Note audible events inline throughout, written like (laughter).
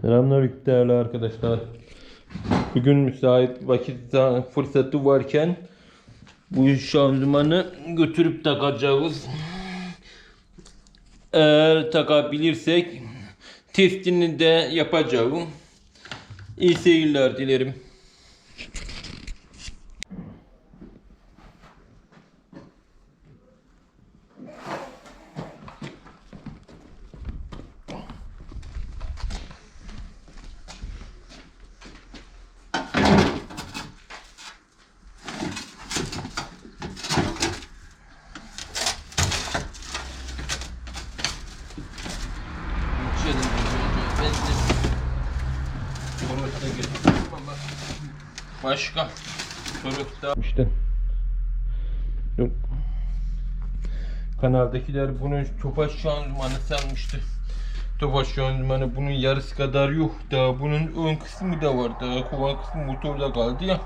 Selamünaleyküm değerli arkadaşlar. Bugün müsait vakit fırsatı varken bu şanzımanı götürüp takacağız. Eğer takabilirsek testini de yapacağım. İyi seyirler dilerim. Başka sorukta işte Yok. Kanaldakiler bunu Tofaş şanzımanı sanmıştı. Tofaş şanzımanı bunun yarısı kadar yok. Daha bunun ön kısmı da var. Daha kovan kısmı motorda kaldı ya.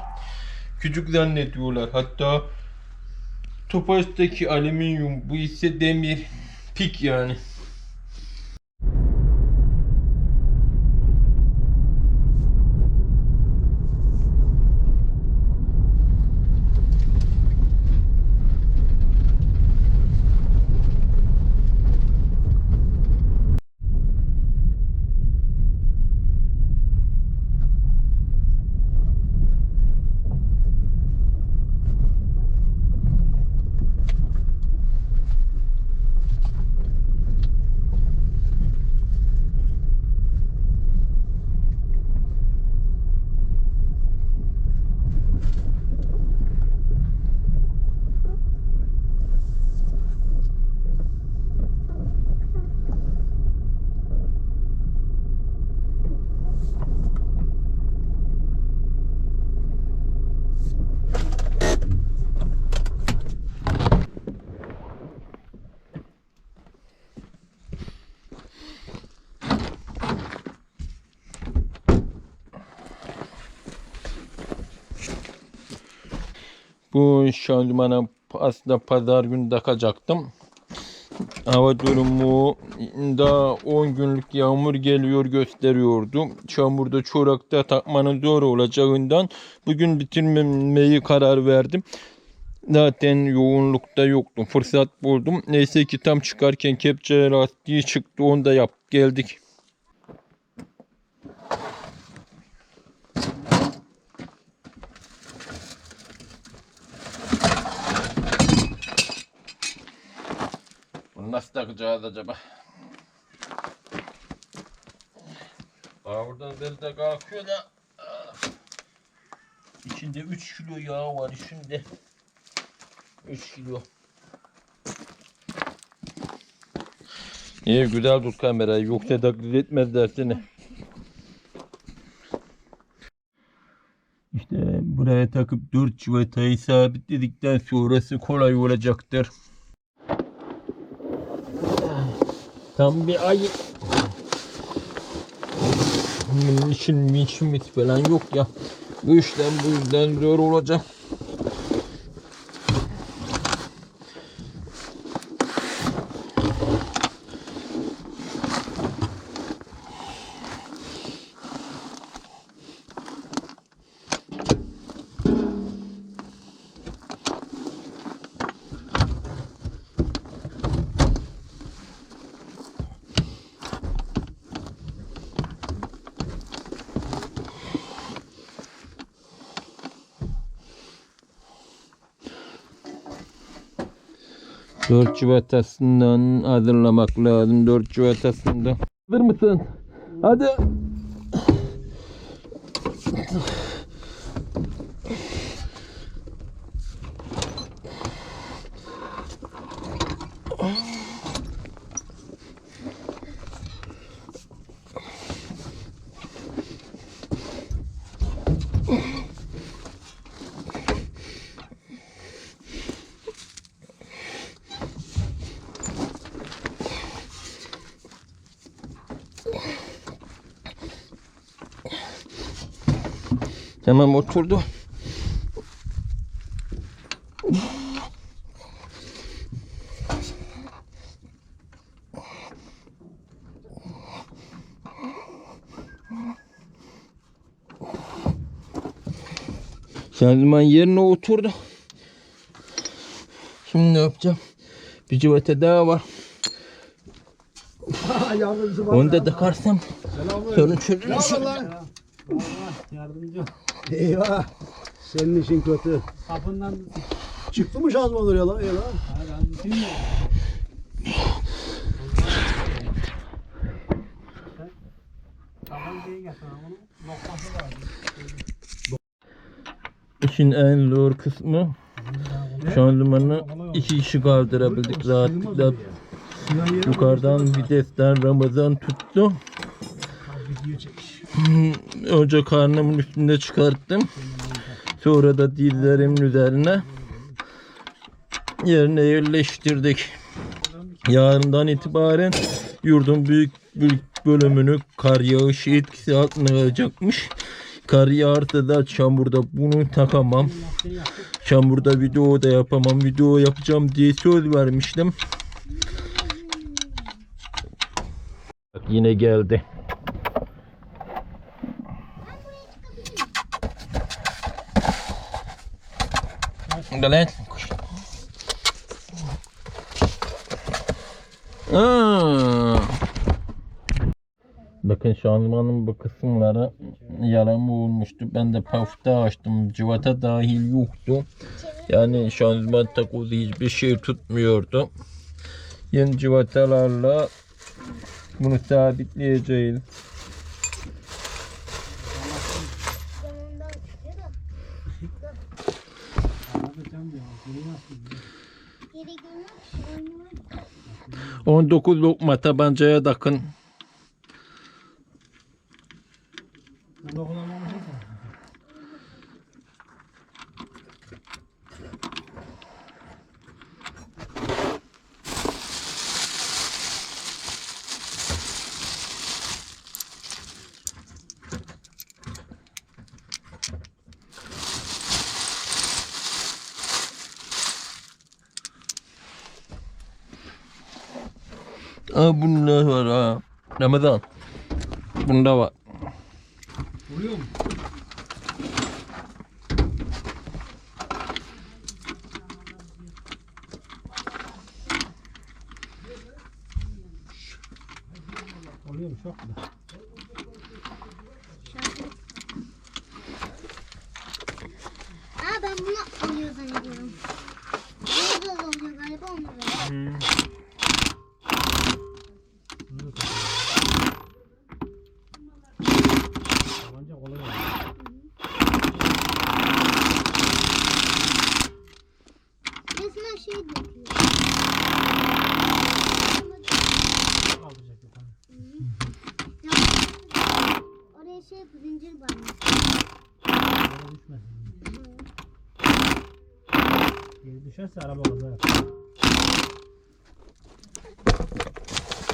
Küçük zannediyorlar. Hatta Tofaş'taki alüminyum bu ise demir. Pik yani. Bu şanzımana aslında pazar günü takacaktım. Hava durumu da 10 günlük yağmur geliyor gösteriyordu. Çamurda çorakta takmanın zor olacağından bugün bitirmemeyi karar verdim. Zaten yoğunlukta yoktum. Fırsat buldum. Neyse ki tam çıkarken kepçe lastiği çıktı. Onu da yapıp geldik. Nasıl takacağız acaba? Aa, buradan delta kalkıyor da içinde 3 kilo yağ var içinde. 3 kilo. İyi güzel tut kamerayı yoksa taklit etmezler seni. İşte buraya takıp 4 civatayı sabitledikten sonrası kolay olacaktır. Tam bir ay bunun için minçimiz falan yok ya. Bu işlem bu yüzden zor olacak. Dört civatasından hazırlamak lazım. Dört civatasında. Hazır mısın? Hadi. Tamam oturdu. Selman yerine oturdu. Şimdi ne yapacağım? Bir civete daha var. (laughs) Onu da takarsam sorun çözülür. Yardımcı. Eyvah. Senin işin kötü. Kapından Çıktı mı oraya lan? Ya lan. Noktası var. İşin en zor kısmı şanzımanı iki kişi kaldırabildik rahatlıkla. Yukarıdan vitesten Ramazan tuttu. Video çekiş. Önce karnımın üstünde çıkarttım. Sonra da dizlerimin üzerine yerine yerleştirdik. Yarından itibaren yurdun büyük büyük bölümünü kar yağışı etkisi altına alacakmış. Kar yağarsa da çamurda bunu takamam. Çamurda video da yapamam. Video yapacağım diye söz vermiştim. Yine geldi. Gel Aa. Bakın şanzımanın bu kısımları yarama olmuştu. Ben de pafta açtım. Civata dahil yoktu. Yani şanzıman takozu hiçbir şey tutmuyordu. Yeni civatalarla bunu sabitleyeceğiz. Anlatacağım ya. Bunu nasıl? Geri görmek oynamak 19 lokma tabancaya takın. Aa bunda var ha. Ramazan. Bunda var. Vuruyor mu? Oluyor mu? Çok da. Aa ben bunu oluyor zannediyorum. Burada da oluyor galiba onda da. Tabanca kolay olur. Resmen şey döküyor. Kaldıracak bir tane. Oraya şey zincir bağlı. Yere düşmesin. Düşerse araba kaza yapar.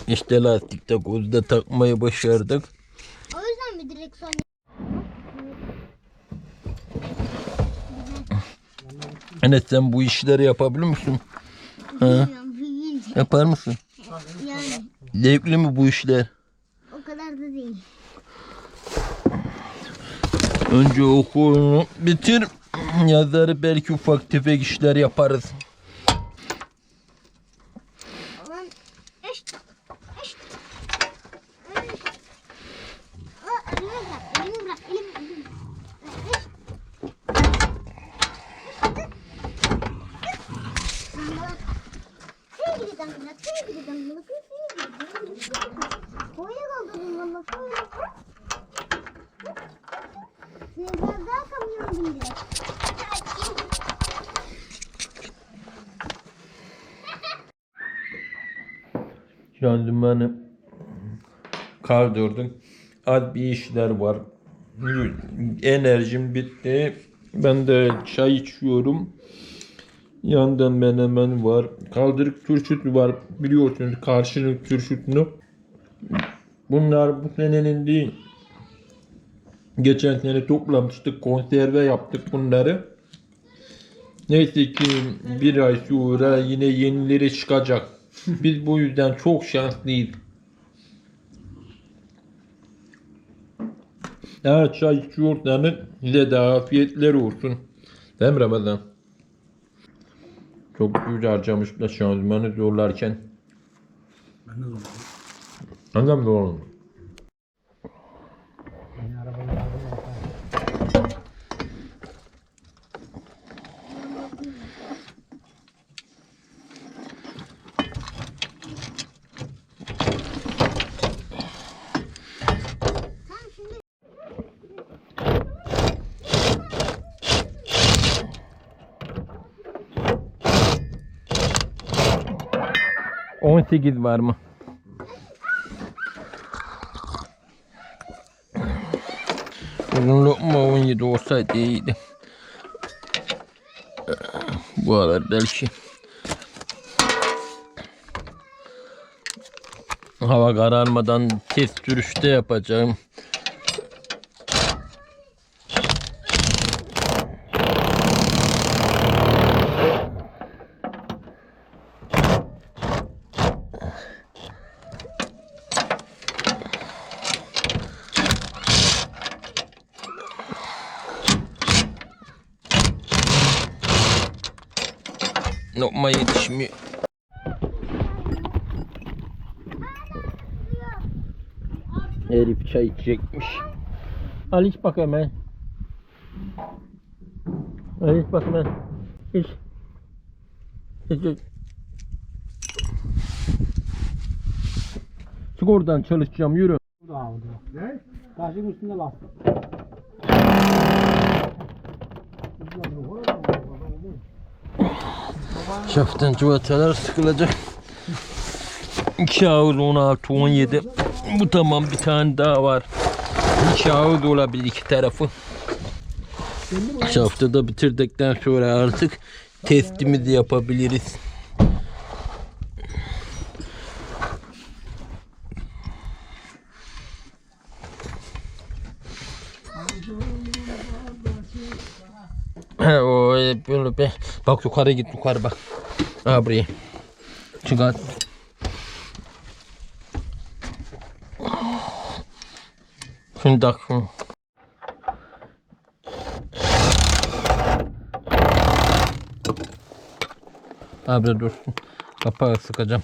İşte lastik takozu da takmayı başardık. O yüzden mi direksiyon Enes sen bu işleri yapabilir misin? Yapar mısın? Yani Zevkli mi bu işler? o kadar da değil. Önce okulunu bitir. Yazları belki ufak tefek işler yaparız. Az bir işler var. Enerjim bitti. Ben de çay içiyorum. Yandan menemen var. Kaldırık turşut var. Biliyorsunuz karşılık turşutunu. Bunlar bu senenin değil. Geçen sene toplamıştık. Konserve yaptık bunları. Neyse ki bir ay sonra yine yenileri çıkacak. Biz bu yüzden çok şanslıyız. Eğer çay içiyorsanız size de afiyetler olsun. Değil mi Ramazan? Çok güç harcamışlar şanzımanı zorlarken. Ben de zorladım. Anlam da 18 var mı? Uzun lokma 17 olsaydı iyiydi. Bu kadar belki. Hava kararmadan test sürüşte yapacağım. Lokma yetişmiyor. Herif çay içecekmiş. Al iç bak hemen. Al iç bak hemen. İç. İç iç. Çık oradan çalışacağım yürü. Ne? Taşın üstünde lastik. Şaftan cıvatalar sıkılacak. 2 ağız 16 17. Bu tamam bir tane daha var. 2 ağız olabilir iki tarafı. Şaftı da bitirdikten sonra artık testimizi yapabiliriz. Hep böyle be. Bak yukarı git yukarı bak. Ha buraya. Çıkart. Şunu tak şunu. Abi dur. Kapağı sıkacağım.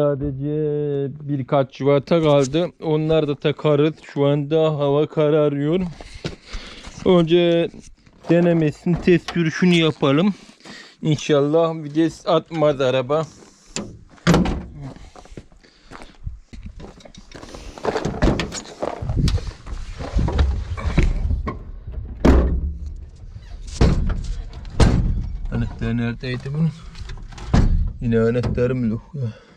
Sadece birkaç civata kaldı. Onlar da takarız. Şu anda hava kararıyor. Önce denemesini test sürüşünü yapalım. İnşallah vites atmaz araba. Anahtar neredeydi bunun? Yine anahtarım yok ya.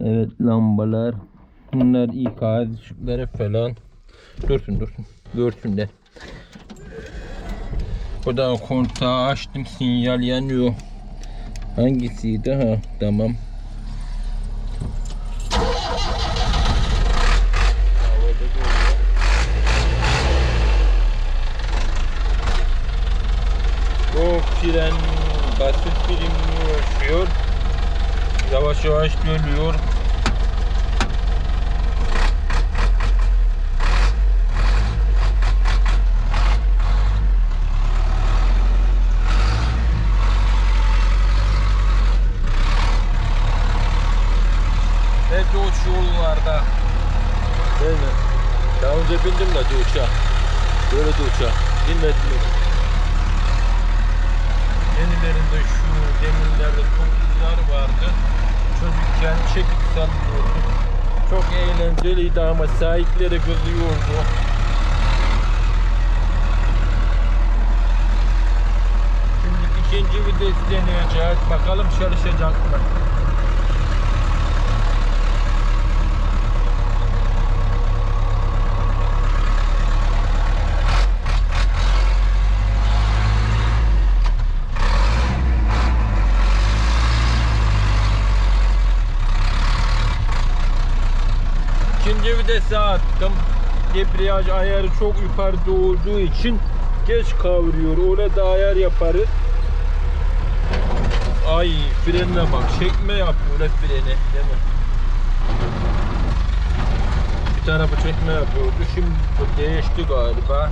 Evet lambalar. Bunlar ikaz ışıkları falan. Dursun dursun. Görsünler. O da kontağı açtım sinyal yanıyor. Hangisiydi ha? Tamam. O fren basit birimini yaşıyor. Yavaş yavaş dönüyor. Hep uç yollarda. Değil mi? Daha önce bindim de uçağa. Böyle de uçağa. Binmedim mi? Yenilerinde şu demirlerde topuzlar vardı. Çocukken çekip sallıyorduk. Çok eğlenceliydi ama sahipleri kızıyordu. Şimdi ikinci vites deneyeceğiz. Bakalım çalışacak mı? İkinci vitese attım. Debriyaj ayarı çok yukarıda olduğu için geç kavruyor. Öyle de ayar yaparız. Ay frenine bak. Çekme yapıyor hep freni. Değil mi? Bir tarafı çekme yapıyordu. Şimdi değişti galiba.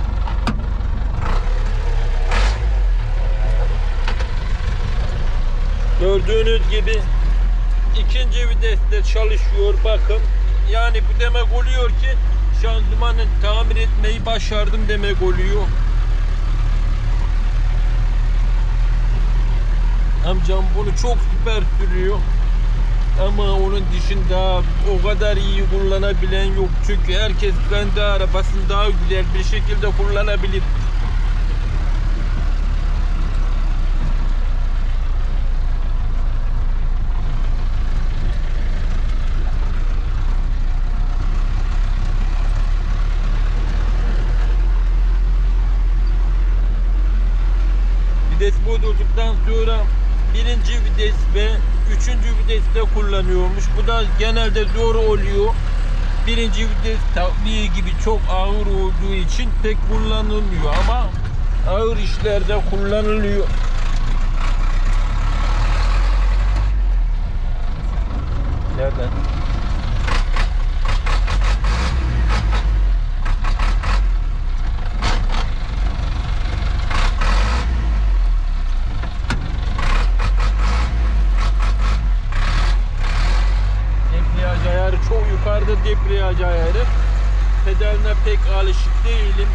Gördüğünüz gibi ikinci viteste çalışıyor bakın. Yani bu demek oluyor ki şanzımanı tamir etmeyi başardım demek oluyor. Amcam bunu çok süper sürüyor. Ama onun dışında o kadar iyi kullanabilen yok. Çünkü herkes kendi arabasını daha güzel bir şekilde kullanabilir. Vites bozulduktan sonra birinci vites ve üçüncü viteste kullanıyormuş. Bu da genelde zor oluyor. Birinci vites takviye gibi çok ağır olduğu için pek kullanılmıyor ama ağır işlerde kullanılıyor. Çok yukarıda debriyaj ayarı. Pedaline pek alışık değilim.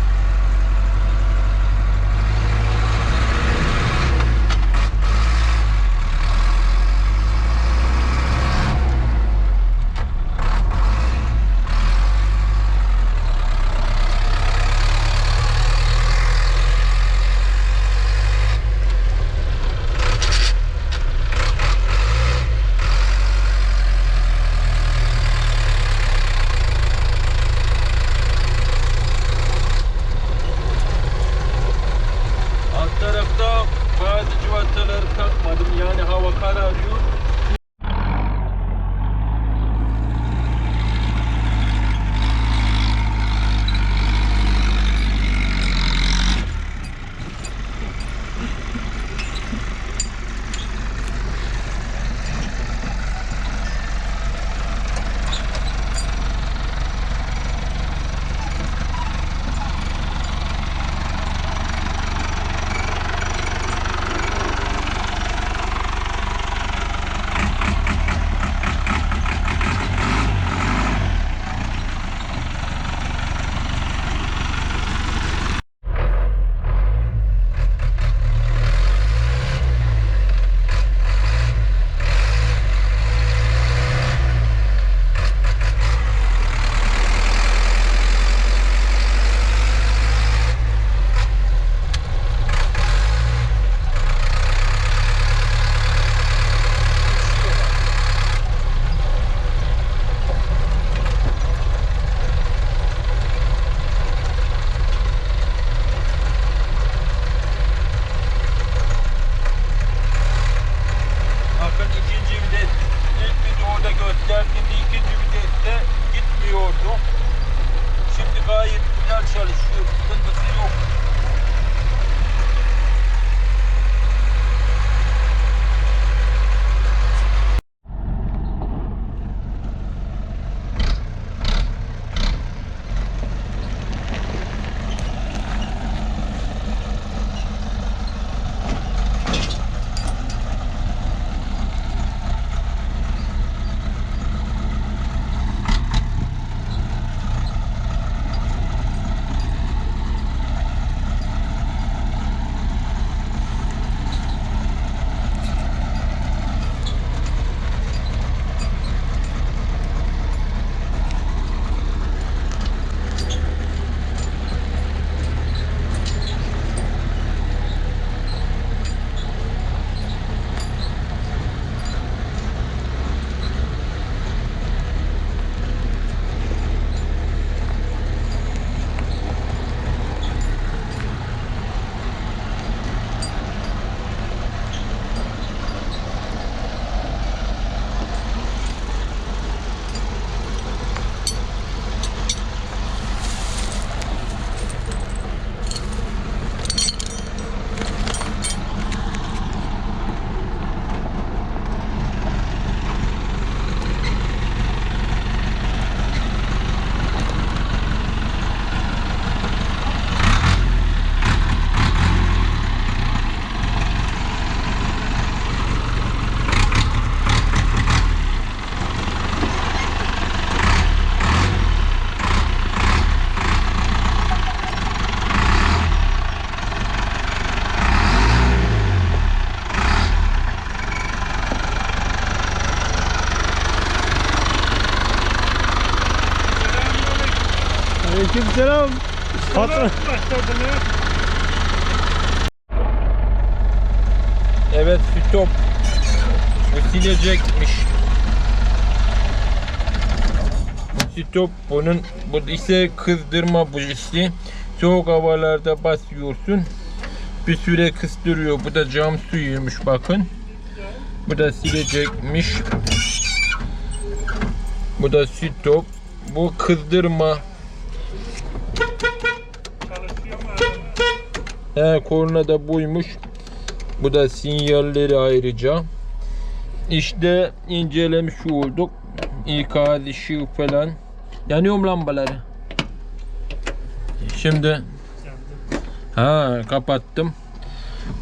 Aleykümselam. Patron. Evet stop. Bu silecekmiş. Stop bunun bu ise kızdırma bujisi. Soğuk havalarda basıyorsun. Bir süre kıstırıyor. Bu da cam suyuymuş bakın. Bu da silecekmiş. Bu da stop. Bu kızdırma. He korna da buymuş. Bu da sinyalleri ayrıca. İşte incelemiş olduk. İkaz ışığı falan. Yanıyor mu lambaları? Şimdi ha kapattım.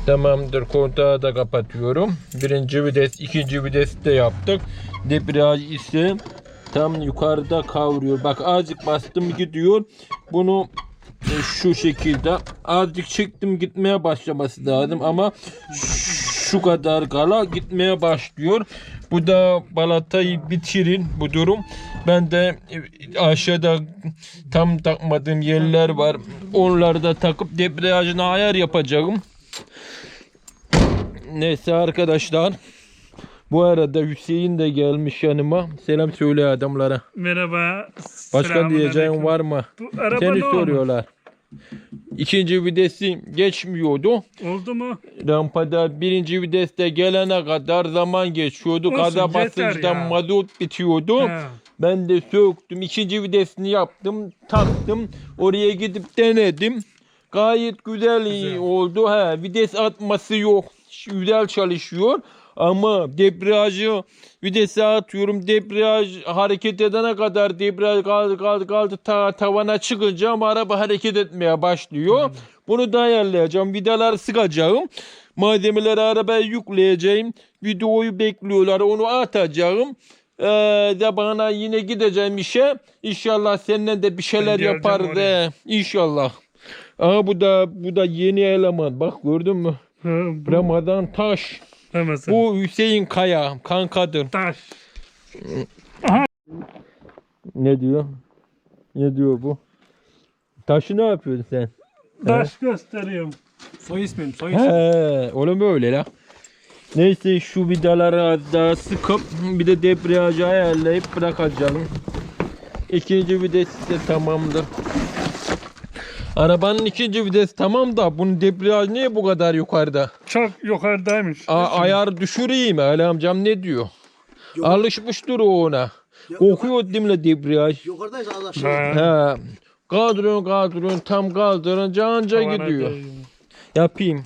Tamamdır kontağı da kapatıyorum. Birinci vites, ikinci vites de yaptık. Debriyaj ise tam yukarıda kavruyor. Bak azıcık bastım gidiyor. Bunu şu şekilde azıcık çektim gitmeye başlaması lazım ama şu kadar kala gitmeye başlıyor. Bu da balatayı bitirin bu durum. Ben de e, aşağıda tam takmadığım yerler var. Onları da takıp debriyajına ayar yapacağım. Neyse arkadaşlar. Bu arada Hüseyin de gelmiş yanıma. Selam söyle adamlara. Merhaba. Başka diyeceğin var mı? Bu araba Seni ne olmuş? İkinci vitesi geçmiyordu. Oldu mu? Rampada birinci viteste gelene kadar zaman geçiyordu. Olsun, Gaza mazot bitiyordu. Ha. Ben de söktüm. ikinci vitesini yaptım. Taktım. Oraya gidip denedim. Gayet güzel, Güzel. oldu. He, vites atması yok. Güzel çalışıyor. Ama debriyajı vitese atıyorum. Debriyaj hareket edene kadar debriyaj kaldı kaldı kaldı ta, tavana çıkınca ama araba hareket etmeye başlıyor. Bunu da ayarlayacağım. Vidalar sıkacağım. Malzemeleri arabaya yükleyeceğim. Videoyu bekliyorlar. Onu atacağım. Ee, de bana yine gideceğim işe. İnşallah seninle de bir şeyler oraya. he. İnşallah. Aha bu da bu da yeni eleman. Bak gördün mü? Ha, bu, Ramazan Taş. Ramazan. Bu Hüseyin Kaya. Kankadır. taş. Ne diyor? Ne diyor bu? Taşı ne yapıyorsun sen? Taş gösteriyorum. Soy ismim, soy ismim. He, oğlum öyle la. Neyse şu vidaları az daha sıkıp bir de debriyajı ayarlayıp bırakacağım. İkinci vites de tamamdır. Arabanın ikinci vites tamam da bunun debriyaj niye bu kadar yukarıda? Çok yukarıdaymış. A- ayar düşüreyim mi? Ali amcam ne diyor? Alışmıştır o ona. Kokuyor değil mi debriyaj? Yukarıdaysa az aşağı. Ha. He. Kaldırıyorsun kaldırıyorsun tam kaldırınca anca Tavana gidiyor. değiyor. Yapayım.